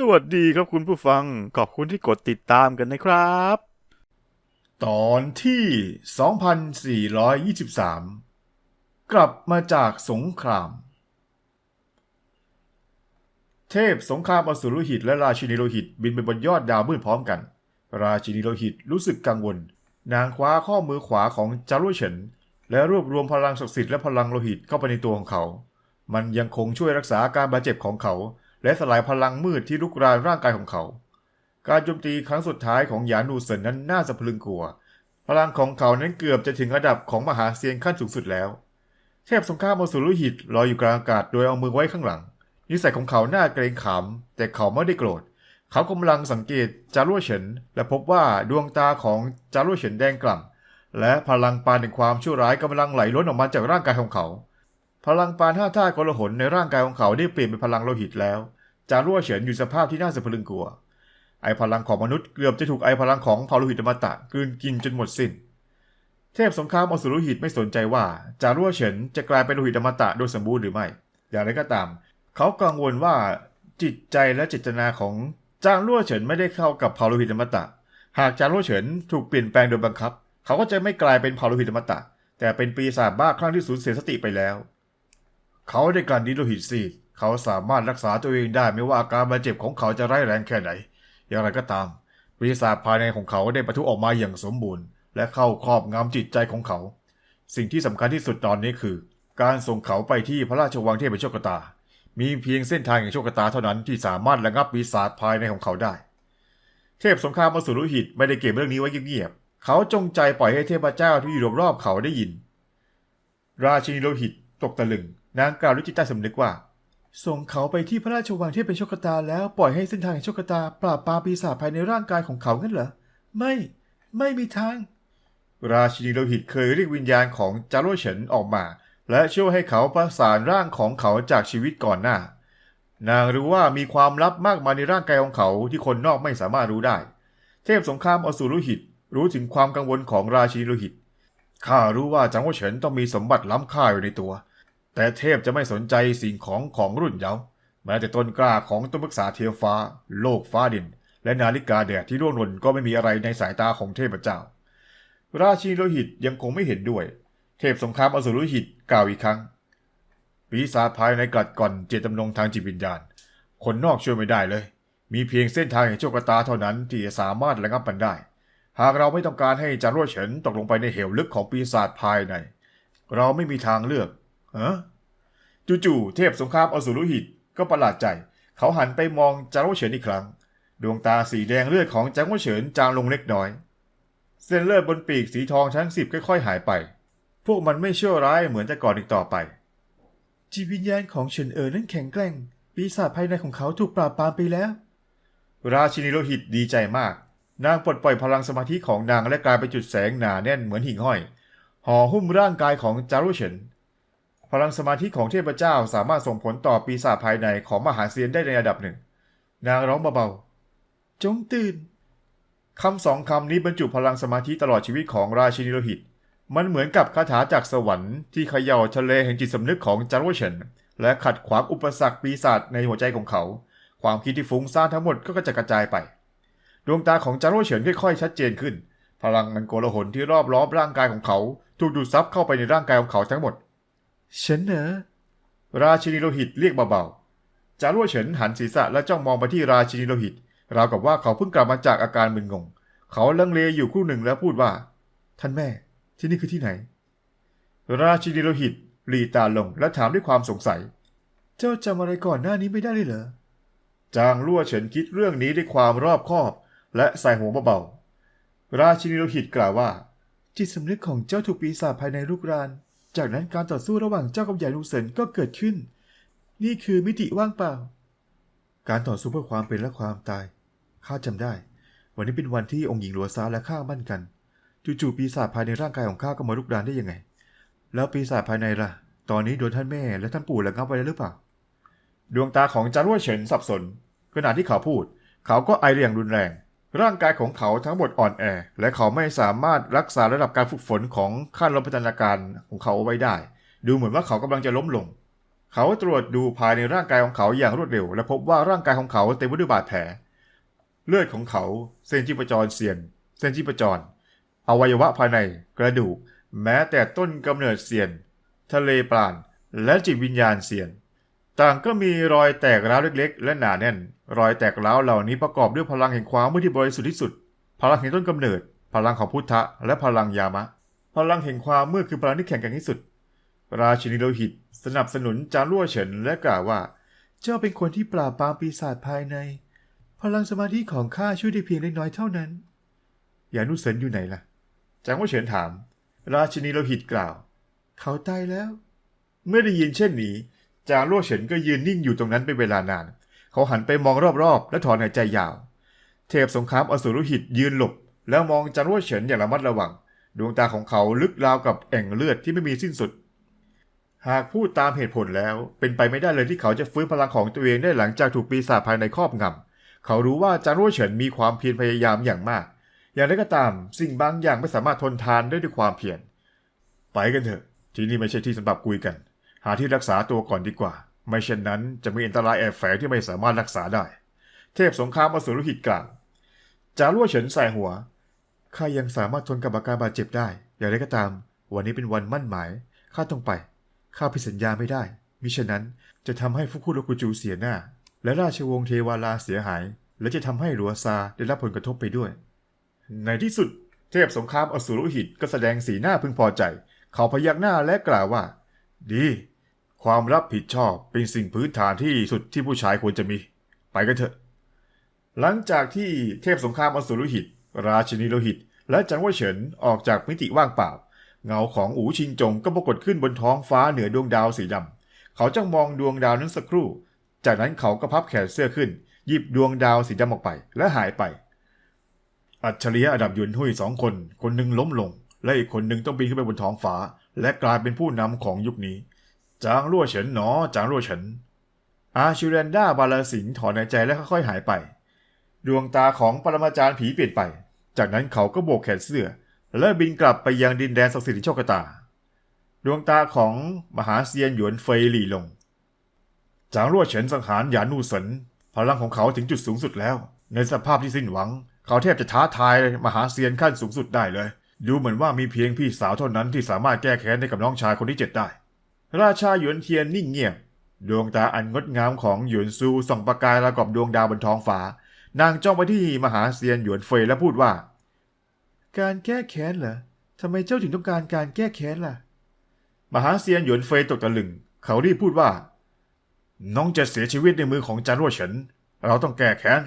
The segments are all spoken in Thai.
สวัสดีครับคุณผู้ฟัง ขอบคุณที่กดติดตามกันนะครับ ตอนที่ 2423 กลับมาจากสงคราม เทพสงครามอสุรหิตและราชินีโลหิตบินไปบนยอดดาวมืดพร้อมกัน ราชินีโลหิตรู้สึกกังวล นางคว้าข้อมือขวาของจารุเฉิน และรวบรวมพลังศักดิ์สิทธิ์และพลังโลหิตเข้าไปในตัวของเขา มันยังคงช่วยรักษาอาการบาดเจ็บของเขา และสลายพลังมืดที่ลุกรานร่างกายของเขา การโจมตีครั้งสุดท้ายของหยานูเซินนั้นน่าสะพรึงกลัว พลังของเขานั้นเกือบจะถึงระดับของมหาเซียนขั้นสูงสุดแล้ว เทพสงครามอสุรหิตลอยอยู่กลางอากาศโดยเอามือไว้ข้างหลัง นิสัยของเขาหน้าเกรงขามแต่เขาไม่ได้โกรธ เขากำลังสังเกตจารุเฉินและพบว่าดวงตาของจารุเฉินแดงกล่ำและพลังปานแห่งความชั่วร้ายกำลังไหลล้นออกมาจากร่างกายของเขาพลังปานห้าธาตุกลหนในร่างกายของเขาได้เปลี่ยนเป็นพลังโลหิตแล้ว จารุเฉินอยู่สภาพที่น่าสะพรึงกลัว ไอพลังของมนุษย์เกือบจะถูกไอพลังของเผ่าโลหิตอมตะกลืนกินจนหมดสิ้น เทพสงครามอสุรหิตไม่สนใจว่าจารุวเฉินจะกลายเป็นโลหิตอมตะโดยสมบูรณ์หรือไม่ อย่างไรก็ตาม เขากังวลว่าจิตใจและเจตนาของจางรั่วเฉินไม่ได้เข้ากับเผ่าโลหิตอมตะ หากจางรั่วเฉินถูกเปลี่ยนแปลงโดยบังคับ เขาก็จะไม่กลายเป็นเผ่าโลหิตอมตะ แต่เป็นปีศาจบ้าคลั่งที่สูญเสียสติไปแล้ว เขาได้กลั้นดินโลหิตซีด เขาสามารถรักษาตัวเองได้ไม่ว่าอาการบาดเจ็บของเขาจะร้ายแรงแค่ไหน อย่างไรก็ตาม ปีศาจภายในของเขาได้ปะทุออกมาอย่างสมบูรณ์ และเข้าครอบงำจิตใจของเขา สิ่งที่สำคัญที่สุดตอนนี้คือ การส่งเขาไปที่พระราชวังเทพโชคตา มีเพียงเส้นทางแห่งโชคตาเท่านั้นที่สามารถระงับปีศาจภายในของเขาได้ เทพสงครามอสุรุหิตไม่ได้เก็บเรื่องนี้ไว้เงียบๆเขาจงใจปล่อยให้เทพเจ้าที่อยู่รอบๆเขาได้ยิน ราชินีโลหิตตกตะลึงนางกล่าวด้วยจิตใต้สำนึกว่า ส่งเขาไปที่พระราชวังที่เป็นโชคตาแล้วปล่อยให้เส้นทางแห่งโชคตาปราบปรามปีศาจภายในร่างกายของเขางั้นเหรอ ไม่ ไม่มีทาง ราชินีโลหิตเคยเรียกวิญญาณของจารุเฉินออกมา และช่วยให้เขาประสานร่างของเขาจากชีวิตก่อนหน้า นางรู้ว่ามีความลับมากมายในร่างกายของเขาที่คนนอกไม่สามารถรู้ได้ เทพสงครามอสูรโลหิตรู้ถึงความกังวลของราชินีโลหิต ข้ารู้ว่าจางหวเฉินต้องมีสมบัติล้ำค่าอยู่ในตัว แต่เทพจะไม่สนใจสิ่งของของรุ่นเยาว์แม้แต่ต้นกล้าของต้นปรึกษาเทียฟ้า โลกฟ้าดิน และนาฬิกาแดดที่ร่วงหล่นก็ไม่มีอะไรในสายตาของเทพเจ้า ราชินีโลหิตยังคงไม่เห็นด้วย เทพสงครามอสูรโลหิตกล่าวอีกครั้งปีศาจภายในกลัดก่อนเจตจำนงทางจิตวิญญาณ คนนอกช่วยไม่ได้เลย มีเพียงเส้นทางแห่งโชคตาเท่านั้นที่จะสามารถระงับมันได้ หากเราไม่ต้องการให้จารวดเฉินตกลงไปในเหวลึกของปีศาจภายใน เราไม่มีทางเลือก เออจู่ๆเทพสงครามอสูรุหิตก็ประหลาดใจ เขาหันไปมองจารวเฉินอีกครั้ง ดวงตาสีแดงเลือดของจารวเฉินจางลงเล็กน้อย เส้นเลือดบนปีกสีทองชั้นสิบค่อยๆหายไป พวกมันไม่เชั่วร้ายเหมือนแต่ก่อนอีกต่อไป จิตวิญญาณของเฉินเอ๋อนั้นแข็งแกร่ง ปีศาจภายในของเขาถูกปราบปรามไปแล้ว ราชินีโลหิตดีใจมาก นางปลดปล่อยพลังสมาธิของนางและกลายเป็นจุดแสงหนาแน่นเหมือนหิ่งห้อยห่อหุ้มร่างกายของจารุเฉิน พลังสมาธิของเทพเจ้าสามารถส่งผลต่อปีศาจภายในของมหาเซียนได้ในระดับหนึ่ง นางร้องเบาๆ จงตื่น คำสองคำนี้บรรจุพลังสมาธิตลอดชีวิตของราชินีโลหิต มันเหมือนกับคาถาจากสวรรค์ที่เขย่าทะเลแห่งจิตสำนึกของจารุเฉินและขัดขวางอุปสรรคปีศาจในหัวใจของเขา ความคิดที่ฟุ้งซ่านทั้งหมดก็กระจกระจายไป ดวงตาของจารุเฉินค่อยๆชัดเจนขึ้น พลังมันโกลาหลที่รอบล้อมร่างกายของเขา ถูกดูดซับเข้าไปในร่างกายของเขาทั้งหมด ฉันเหรอราชินีโลหิตเรียกเบาๆจารุเฉินหันศีรษะและจ้องมองไปที่ราชินีโลหิต ราวกับว่าเขาเพิ่งกลับมาจากอาการมึนงง เขาลังเลอยู่ครู่หนึ่งแล้วพูดว่า ท่านแม่ ที่นี่คือที่ไหน ราชินีโลหิตหลีตาลงและถามด้วยความสงสัย เจ้าจำอะไรก่อนหน้านี้ไม่ได้เลยเหรอ จางลั่วเฉินคิดเรื่องนี้ด้วยความรอบคอบ และใส่หัวเบาๆ ราชินีโลหิตกล่าวว่า จิตสำนึกของเจ้าถูกปีศาจภายในลูกราน จากนั้นการต่อสู้ระหว่างเจ้ากับใหญ่ลูเซินก็เกิดขึ้น นี่คือมิติว่างเปล่า การต่อสู้เพื่อความเป็นและความตาย ข้าจำได้ วันนี้เป็นวันที่องค์หญิงหลัวซาและข้ามั่นกัน จู่ๆปีศาจภายในร่างกายของข้าก็มาลุกรานได้ยังไง แล้วปีศาจภายในล่ะ ตอนนี้โดนท่านแม่และท่านปู่ระงับไว้แล้วหรือเปล่า ดวงตาของจารวเฉินสับสนขณะที่เขาพูด เขาก็ไออย่างรุนแรง ร่างกายของเขาทั้งหมดอ่อนแอ และเขาไม่สามารถรักษาระดับการฝึกฝนของขั้นลมพัฒนาการของเขาไว้ได้ ดูเหมือนว่าเขากำลังจะล้มลง เขาตรวจดูภายในร่างกายของเขาอย่างรวดเร็ว และพบว่าร่างกายของเขาเต็มไปด้วยบาดแผล เลือดของเขาเส้นชีพจรเสียน เส้นชีพจร อวัยวะภายในกระดูก แม้แต่ต้นกำเนิดเสียน ทะเลปราณและจิตวิญญาณเสียน ต่างก็มีรอยแตกร้าวเล็กๆ และหนาแน่น รอยแตกร้าวเหล่านี้ประกอบด้วยพลังแห่งความมืดที่บริสุทธิ์ที่สุด พลังแห่งต้นกำเนิด พลังของพุทธะ และพลังยามะ พลังแห่งความมืดคือพลังที่แข็งแกร่งที่สุด ราชินีโลหิต สนับสนุนจารั่วเฉินและกล่าวว่า เจ้าเป็นคนที่ปราบปรามปีศาจภายใน พลังสมาธิของข้าช่วยได้เพียงเล็กน้อยเท่านั้น ยานุเซินอยู่ไหนล่ะจางว่าเฉินถาม ราชินีโลหิตกล่าว เขาตายแล้ว เมื่อได้ยินเช่นนี้ จางรั่วเฉินก็ยืนนิ่งอยู่ตรงนั้นเป็นเวลานาน เขาหันไปมองรอบๆ และถอนหายใจยาว เทพสงครามอสูรหิตยืนหลบ แล้วมองจางรั่วเฉินอย่างระมัดระวัง ดวงตาของเขาลึกราวกับแอ่งเลือดที่ไม่มีสิ้นสุด หากพูดตามเหตุผลแล้ว เป็นไปไม่ได้เลยที่เขาจะฟื้นพลังของตัวเองได้หลังจากถูกปีศาจภายในครอบงำเขารู้ว่าจางรั่วเฉินมีความเพียรพยายามอย่างมาก อย่างไรก็ตาม สิ่งบางอย่างไม่สามารถทนทานได้ด้วยความเพียรไปกันเถอะ ที่นี่ไม่ใช่ที่สำหรับคุยกัน หาที่รักษาตัวก่อนดีกว่า ไม่เช่นนั้นจะมีอันตรายแอบแฝงที่ไม่สามารถรักษาได้ เทพสงครามอสูรหิตกล่าวจารั่วเฉินใส่หัวข้ายังสามารถทนกับอาการบาดเจ็บได้ อย่างไรก็ตาม วันนี้เป็นวันมั่นหมายข้าต้องไปข้าผิดสัญญาไม่ได้ มิฉะนั้นจะทำให้ฟุคุโรกุจูเสียหน้า และราชวงศ์เทวาลาเสียหาย และจะทำให้หลัวซาได้รับผลกระทบไปด้วย ในที่สุด เทพสงครามอสูรหิตก็แสดงสีหน้าพึงพอใจ เขาพยักหน้าและกล่าวว่า ดี ความรับผิดชอบเป็นสิ่งพื้นฐานที่สุดที่ผู้ชายควรจะมี ไปกันเถอะ หลังจากที่เทพสงครามอสูรหิต ราชินีโลหิต และจังหวะเฉินออกจากมิติว่างเปล่า เงาของอูชิงจงก็ปรากฏขึ้นบนท้องฟ้าเหนือดวงดาวสีดำเขาจ้องมองดวงดาวนั้นสักครู่ จากนั้นเขาก็พับแขนเสื้อขึ้น หยิบดวงดาวสีดำออกไป และหายไป อัจฉริยะอันดับยุนหุยสองคน คนหนึ่งล้มลง และอีกคนหนึ่งต้องบินขึ้นไปบนท้องฟ้า และกลายเป็นผู้นำของยุคนี้ จางรั่วเฉินหนอจางรั่วเฉิน อาชิเรนดาบาลาสิงห์ถอนหายใจและค่อยๆหายไป ดวงตาของปรมาจารย์ผีเปลี่ยนไป จากนั้นเขาก็โบกแขนเสื้อ และบินกลับไปยังดินแดนศักดิ์สิทธิ์โชคตา ดวงตาของมหาเซียนหยวนเฟยหลี่ลง จางรั่วเฉินสังหารหยานูเสินพลังของเขาถึงจุดสูงสุดแล้ว ในสภาพที่สิ้นหวัง เขาแทบจะท้าทายมหาเซียนขั้นสูงสุดได้เลย ดูเหมือนว่ามีเพียงพี่สาวเท่านั้นที่สามารถแก้แค้นให้กับน้องชายคนที่เจ็ดได้ ราชาหยวนเทียนนิ่งเงียบ ดวงตาอันงดงามของหยวนซูส่องประกายระกับดวงดาวบนท้องฟ้า นางจ้องไปที่มหาเซียนหยวนเฟยและพูดว่า การแก้แค้นเหรอทำไมเจ้าถึงต้องการการแก้แค้นล่ะ มหาเซียนหยวนเฟยตกตะลึง เขารีบพูดว่า น้องจะเสียชีวิตในมือของจารั่วเฉิน เราต้องแก้แค้น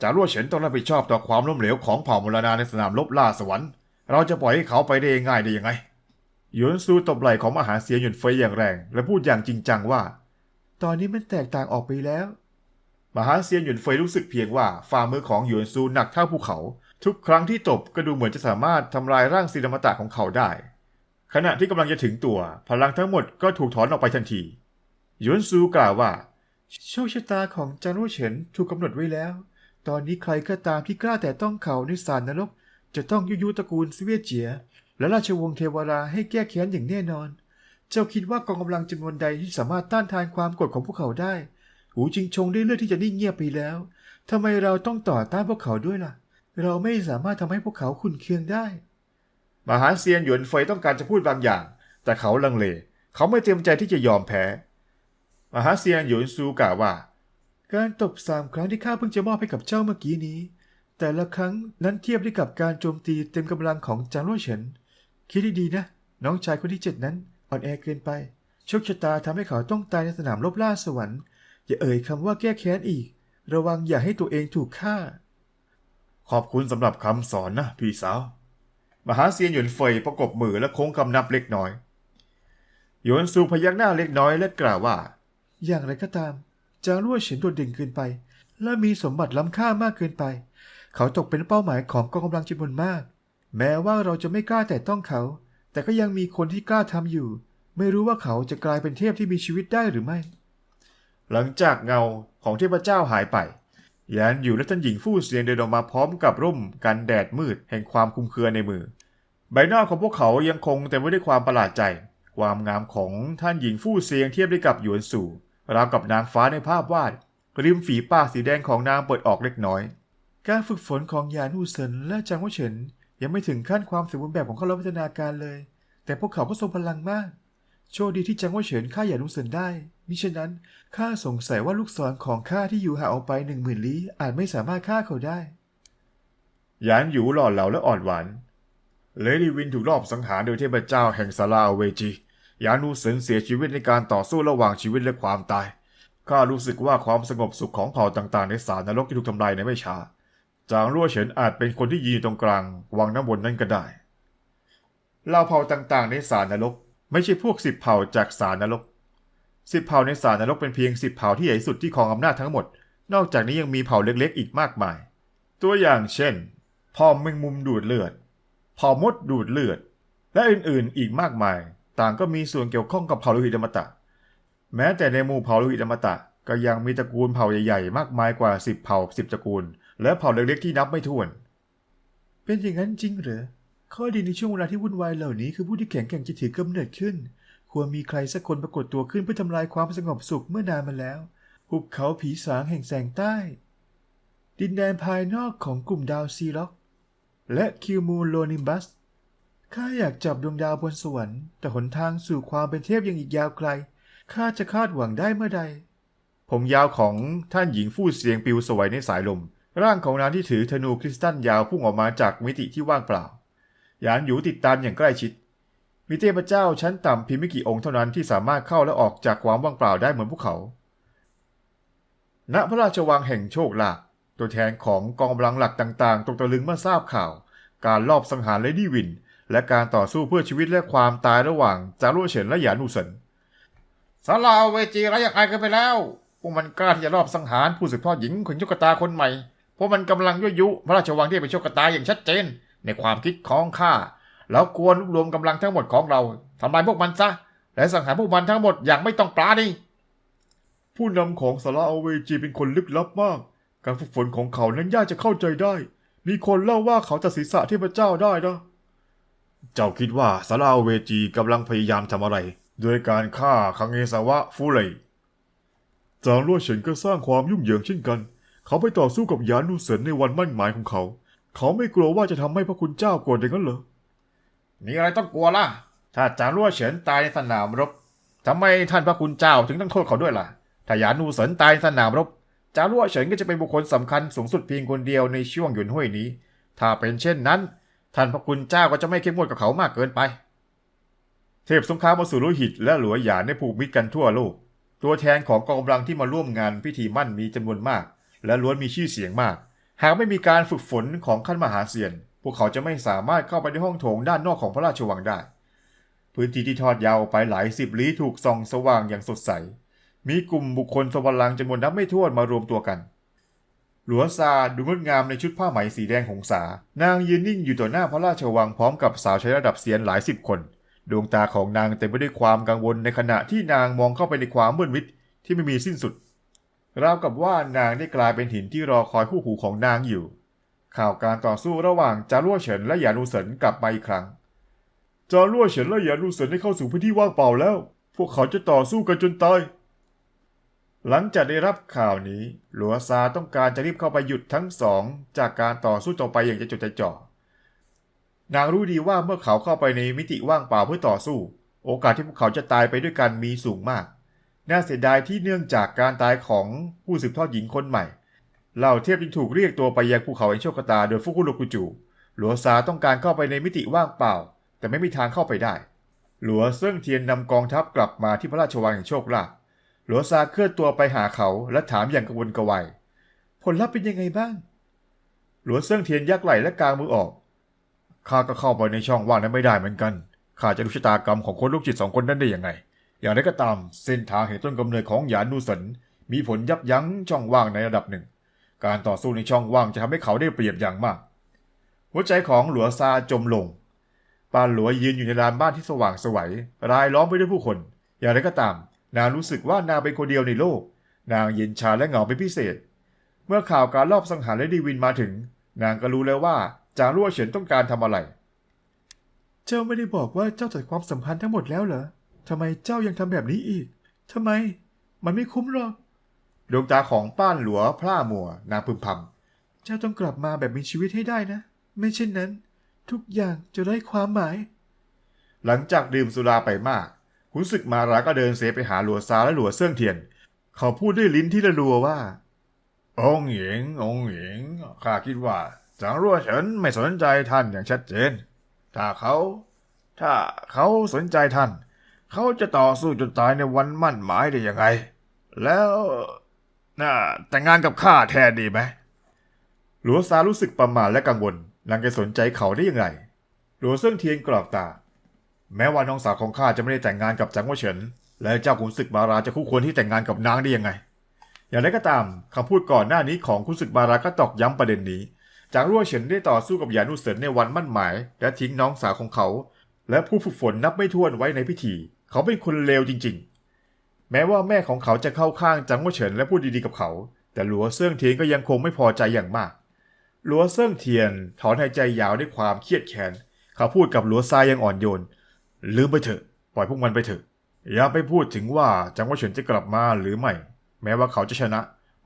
จารั่วเฉินต้องรับผิดชอบต่อความล้มเหลวของเผ่ามรณาในสนามรบล่าสวรรค์ เราจะปล่อยให้เขาไปได้ง่ายได้ยังไง หยวนซูตบไหล่ของมหาเซียนหยวนเฟยอย่างแรง และพูดอย่างจริงจังว่า ตอนนี้มันแตกต่างออกไปแล้ว มหาเซียนหยวนเฟยรู้สึกเพียงว่าฝ่ามือของหยวนซูหนักเท่าภูเขา ทุกครั้งที่ตบก็ดูเหมือนจะสามารถทำลายร่างซีนามตะของเขาได้ ขณะที่กำลังจะถึงตัว พลังทั้งหมดก็ถูกถอนออกไปทันทีหยวนซูกล่าวว่าโชคชะตาของจางรุ่เฉินถูกกำหนดไว้แล้ว ตอนนี้ใครก็ตามที่กล้าแต่ต้องเขาในสารนรก จะต้องยุยุตระกูลสเวียเจีย และราชวงศ์เทวราให้แก้แค้นอย่างแน่นอน เจ้าคิดว่ากองกำลังจำนวนใดที่สามารถต้านทานความกดของพวกเขาได้ หูจิงชงได้เลือกที่จะนิ่งเงียบไปแล้วทำไมเราต้องต่อต้านพวกเขาด้วยล่ะ เราไม่สามารถทำให้พวกเขาขุนเคืองได้ มหาเซียนหยวนเฟยต้องการจะพูดบางอย่าง แต่เขาลังเล เขาไม่เต็มใจที่จะยอมแพ้ มหาเซียนหยวนซูกล่าวว่า การตบสามครั้งที่ข้าเพิ่งจะมอบให้กับเจ้าเมื่อกี้นี้แต่ละครั้งนั้นเทียบได้กับการโจมตีเต็มกำลังของจางโล่เฉิน คิดดีๆนะ น้องชายคนที่เจ็ดนั้นอ่อนแอเกินไป โชคชะตาทำให้เขาต้องตายในสนามรบล่าสวรรค์ อย่าเอ่ยคำว่าแก้แค้นอีก ระวังอย่าให้ตัวเองถูกฆ่า ขอบคุณสำหรับคำสอนนะพี่สาว มหาเซียนหยวนเฟยประกบมือและโค้งคำนับเล็กน้อยหยวนซูพยักหน้าเล็กน้อยและกล่าวว่า อย่างไรก็ตามจางรั่วเฉินโดดเด่นเกินไป และมีสมบัติล้ำค่ามากเกินไป เขาตกเป็นเป้าหมายของกองกำลังจำนวนมาก แม้ว่าเราจะไม่กล้าแต่ต้องเขา แต่ก็ยังมีคนที่กล้าทำอยู่ ไม่รู้ว่าเขาจะกลายเป็นเทพที่มีชีวิตได้หรือไม่ หลังจากเงาของเทพเจ้าหายไปยานอยู่และท่านหญิงฟู่เซียนเดินออกมาพร้อมกับร่มกันแดดมืดแห่งความคุมเครือในมือ ใบหน้าของพวกเขายังคงเต็มไปด้วยความประหลาดใจ ความงามของท่านหญิงฟู่เซียงเทียบได้กับหยวนสู่ราวกับนางฟ้าในภาพวาด ริมฝีปากสีแดงของนางเปิดออกเล็กน้อย การฝึกฝนของยานอูเซินและจางหวเฉิน ยังไม่ถึงขั้นความสมบูรณ์แบบของเขารับพัฒนาการเลย แต่พวกเขาก็ทรงพลังมาก โชคดีที่จางหวเฉินฆ่าหยานอูเซินได้ มิฉะนั้นข้าสงสัยว่าลูกศรของข้าที่อยู่ห่างออกไปหนึ่งหมื่นลี้อาจไม่สามารถฆ่าเขาได้ หยานหยูหล่อเหลาและอ่อนหวานเลดีวินถูกลอบสังหารโดยเทพเจ้าแห่งซาลาเวจียานูเซินเสียชีวิตในการต่อสู้ระหว่างชีวิตและความตายข้ารู้สึกว่าความสงบสุขของเผ่าต่างๆ ในสารนรกที่ถูกทำลายในไม่ช้า จางรั่วเฉินอาจเป็นคนที่ยืนอยู่ตรงกลางวังน้ำวนนั้นก็ได้เหล่าเผ่าต่างๆ ในสารนรก ไม่ใช่พวกสิบเผ่าจากสารนรกสิบเผ่าในสารนรกเป็นเพียงสิบเผ่าที่ใหญ่สุดที่ครองอำนาจทั้งหมด นอกจากนี้ยังมีเผ่าเล็กๆ อีกมากมาย ตัวอย่างเช่นเผ่าแมงมุมดูดเลือดเผ่ามดดูดเลือด และอื่นๆ อีกมากมาย ต่างก็มีส่วนเกี่ยวข้องกับเผ่าโลหิตอมตะ แม้แต่ในหมู่เผ่าโลหิตอมตะก็ยังมีตระกูลเผ่าใหญ่ๆ มากมายกว่า10เผ่า10ตระกูล และเผ่าเล็กๆที่นับไม่ถ้วน เป็นอย่างนั้นจริงเหรอ ข้อดีในช่วงเวลาที่วุ่นวายเหล่านี้คือผู้ที่แข็งแกร่งจะถือกำเนิดขึ้น ควรมีใครสักคนปรากฏตัวขึ้นเพื่อทำลายความสงบสุขเมื่อนานมาแล้ว หุบเขาผีสางแห่งแสงใต้ ดินแดนภายนอกของกลุ่มดาวซีล็อก และคิวมูโลนิมบัส ข้าอยากจับดวงดาวบนสวรรค์ แต่หนทางสู่ความเป็นเทพยังอีกยาวไกล ข้าจะคาดหวังได้เมื่อใด ผมยาวของท่านหญิงฟู่เสียงปิวสวยในสายลม ร่างของนางที่ถือธนูคริสตัลยาวพุ่งออกมาจากมิติที่ว่างเปล่า หยานหยูติดตามอย่างใกล้ชิด มีเทพเจ้าชั้นต่ำเพียงไม่กี่องค์เท่านั้นที่สามารถเข้าและออกจากความว่างเปล่าได้เหมือนพวกเขา ณ พระราชวังแห่งโชคลาภตัวแทนของกองกำลังหลักต่างๆ ตกตะลึงเมื่อทราบข่าว การลอบสังหารเลดี้วิน และการต่อสู้เพื่อชีวิตและความตายระหว่างจารุเฉินและหยานูเซินสาลาเวจีไรอย่างไรกันไปแล้วพวกมันกล้าที่จะลอบสังหารผู้สืบทอดหญิงของโชคตาคนใหม่ ราะมันกำลังยั่วยุพระราชวังที่เป็นโชคตาอย่างชัดเจน ในความคิดของข้าแล้วควรรวบรวมกำลังทั้งหมดของเราทำลายพวกมันซะ และสังหารพวกมันทั้งหมดอย่างไม่ต้องปราณีผู้นำของสาราอเวจีเป็นคนลึกลับมาก การฝึกฝนของเขานั้นยากจะเข้าใจได้ มีคนเล่าว่าเขาจะศีรษะเทพเจ้าได้นะ เจ้าคิดว่าสาราอเวจีกำลังพยายามทำอะไร โดยการฆ่าคังเอสาวะฟูเลยจางลั่วเฉินก็สร้างความยุ่งเหยิงเช่นกัน เขาไปต่อสู้กับยานูเซินในวันมั่นหมายของเขา เขาไม่กลัวว่าจะทำให้พระคุณเจ้าโกรธอย่างนั้นเหรอ มีอะไรต้องกลัวล่ะ ถ้าจางลั่วเฉินตายในสนามรบทำไมท่านพระคุณเจ้าถึงต้องโทษเขาด้วยล่ะ ถ้ายานูเสินตายในสนามรบจารั่วเฉินก็จะเป็นบุคคลสำคัญสูงสุดเพียงคนเดียวในช่วงหยุนห้วยนี้ ถ้าเป็นเช่นนั้น ท่านพระคุณเจ้าก็จะไม่เข้มงวดกับเขามากเกินไป เทพสงครามอสูรโลหิตและหลัวหยานได้ผูกมิตรกันทั่วโลก ตัวแทนของกองกำลังที่มาร่วมงานพิธีมั่นมีจำนวนมาก และล้วนมีชื่อเสียงมาก หากไม่มีการฝึกฝนของขั้นมหาเซียน พวกเขาจะไม่สามารถเข้าไปในห้องโถงด้านนอกของพระราชวังได้ พื้นที่ที่ทอดยาวไปหลายสิบลี้ถูกส่องสว่างอย่างสดใส มีกลุ่มบุคคลทรงพลังจำนวนนับไม่ถ้วนมารวมตัวกัน หลัวซาดูงดงามในชุดผ้าไหมสีแดงหงสา นางยืนนิ่งอยู่ต่อหน้าพระราชวังพร้อมกับสาวใช้ระดับเสียนหลายสิบคนดวงตาของนางเต็มไปด้วยความกังวลในขณะที่นางมองเข้าไปในความมืดมิดที่ไม่มีสิ้นสุด ราวกับว่านางได้กลายเป็นหินที่รอคอยคู่หูของนางอยู่ ข่าวการต่อสู้ระหว่างจารั่วเฉินและหยานูเซินกลับมาอีกครั้ง จารั่วเฉินและหยานูเซินได้เข้าสู่พื้นที่ว่างเปล่าแล้ว พวกเขาจะต่อสู้กันจนตาย หลังจากได้รับข่าวนี้ หลัวซาต้องการจะรีบเข้าไปหยุดทั้งสอง จากการต่อสู้ต่อไปอย่างใจจดใจจ่อ นางรู้ดีว่าเมื่อเขาเข้าไปในมิติว่างเปล่าเพื่อต่อสู้ โอกาสที่พวกเขาจะตายไปด้วยกันมีสูงมาก น่าเสียดายที่เนื่องจากการตายของผู้สืบทอดหญิงคนใหม่เหล่าเทพจึงถูกเรียกตัวไปยังภูเขาแห่งโชคตาโดยฟุกุโรกุจู หลัวซาต้องการเข้าไปในมิติว่างเปล่า แต่ไม่มีทางเข้าไปได้ หลัวเซิ่งเทียนนำกองทัพกลับมาที่พระราชวังแห่งโชคลาภหลัวซาเคลื่อนตัวไปหาเขาและถามอย่างกระวนกระวายผลลัพธ์เป็นยังไงบ้าง หลัวเซิ่งเทียนยักไหล่และกางมือออกข้าก็เข้าไปในช่องว่างนั้นไม่ได้เหมือนกันข้าจะรู้ชะตากรรมของคนลูกจิตสองคนนั้นได้ยังไง อย่างไรก็ตามเส้นทางแห่งต้นกำเนิดของหยานนูสันมีผลยับยั้งช่องว่างในระดับหนึ่ง การต่อสู้ในช่องว่างจะทำให้เขาได้เปรียบอย่างมาก หัวใจของหลัวซาจมลงปานหลัวยืนอยู่ในลานบ้านที่สว่างสวยรายล้อมไปด้วยผู้คน อย่างไรก็ตาม นางรู้สึกว่านางเป็นคนเดียวในโลก นางเย็นชาและเหงาเป็นพิเศษ เมื่อข่าวการลอบสังหารเลดีวินมาถึง นางก็รู้แล้วว่าจางรั่วเฉินต้องการทำอะไร เจ้าไม่ได้บอกว่าเจ้าตัดความสัมพันธ์ทั้งหมดแล้วเหรอ ทำไมเจ้ายังทำแบบนี้อีกทำไม มันไม่คุ้มหรอกดวงตาของป้านหลัวพร่ามัว นางพึมพำเจ้าต้องกลับมาแบบมีชีวิตให้ได้นะ ไม่เช่นนั้น ทุกอย่างจะได้ความหมาย หลังจากดื่มสุราไปมากขุนศึกมาราก็เดินเสไปหาหลัวซาและหลัวเสื่องเทียน เขาพูดด้วยลิ้นที่ละรัวว่า องค์หญิง องค์หญิง ข้าคิดว่าจางรั่วเฉินไม่สนใจท่านอย่างชัดเจน ถ้าเขา ถ้าเขาสนใจท่าน เขาจะต่อสู้จนตายในวันมั่นหมายได้ยังไง แล้วน่าแต่งงานกับข้าแทนดีไหมหลวงซารู้สึกประหม่าและกังวลนางจะสนใจเขาได้ยังไงหลวงเซิ่งเทียนกรอบตา แม้ว่าน้องสาวของข้าจะไม่ได้แต่งงานกับจังหวเฉิน และเจ้าขุนศึกบาราจะคู่ควรที่แต่งงานกับนางได้ยังไง อย่างไรก็ตามคำพูดก่อนหน้านี้ของขุนศึกบาราก็ตอกย้ำประเด็นนี้จางรั่วเฉินได้ต่อสู้กับหยานุเสินในวันมั่นหมาย และทิ้งน้องสาวของเขา และผู้ฝึกฝนนับไม่ถ้วนไว้ในพิธี เขาเป็นคนเลวจริงๆ แม้ว่าแม่ของเขาจะเข้าข้างจังหวะเฉินและพูดดีๆกับเขา แต่หลัวเซิ่งเทียนก็ยังคงไม่พอใจอย่างมากหลัวเซิ่งเทียนถอนหายใจยาวด้วยความเครียดแค้นเขาพูดกับหลัวซายอย่างอ่อนโยน ลืมไปเถอะ ปล่อยพวกมันไปเถอะ อย่าไปพูดถึงว่าจังหวะเฉินจะกลับมาหรือไม่ แม้ว่าเขาจะชนะ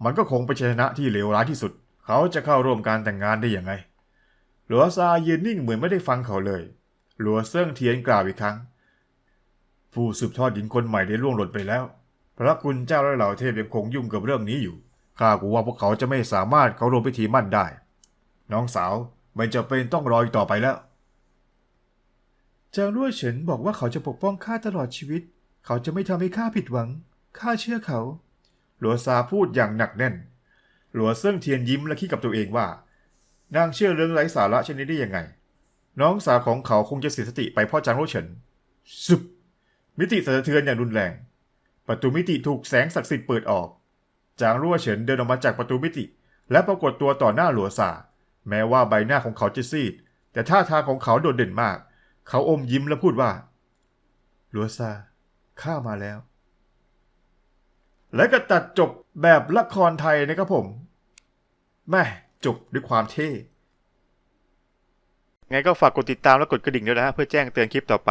มันก็คงเป็นชนะที่เลวร้ายที่สุด เขาจะเข้าร่วมการแต่งงานได้อย่างไงหลัวซายืนนิ่งเหมือนไม่ได้ฟังเขาเลย หลัวเซิ่งเทียนกล่าวอีกครั้ง ผู้สืบทอดหญิงคนใหม่ได้ล่วงหล่นไปแล้ว พระคุณเจ้าและเหล่าเทพยังคงยุ่งกับเรื่องนี้อยู่ ข้ากลัวว่าพวกเขาจะไม่สามารถเข้าร่วมพิธีมั่นได้ น้องสาวไม่จะเป็นต้องรออีกต่อไปแล้ว จางรั่วเฉินบอกว่าเขาจะปกป้องข้าตลอดชีวิต เขาจะไม่ทำให้ข้าผิดหวัง ข้าเชื่อเขา หลัวซาพูดอย่างหนักแน่น หลัวเซิ่งเทียนยิ้มและคิดกับตัวเองว่า นางเชื่อเรื่องไร้สาระเช่นนี้ได้ยังไง น้องสาวของเขาคงจะเสียสติไปเพราะจางรั่วเฉินสุบ มิติสะเทือนอย่างรุนแรง ประตูมิติถูกแสงศักดิ์สิทธิ์เปิดออก จางรั่วเฉินเดินออกมาจากประตูมิติ และปรากฏตัวต่อหน้าหลัวซาแม้ว่าใบหน้าของเขาจะซีด แต่ท่าทางของเขาโดดเด่นมาก เขาอมยิ้มและพูดว่า หลัวซาข้ามาแล้ว และก็ตัดจบแบบละครไทยนะครับผม แม่จบด้วยความเท่ไงก็ฝากกดติดตามและกดกระดิ่งด้วยนะฮะเพื่อแจ้งเตือนคลิปต่อไป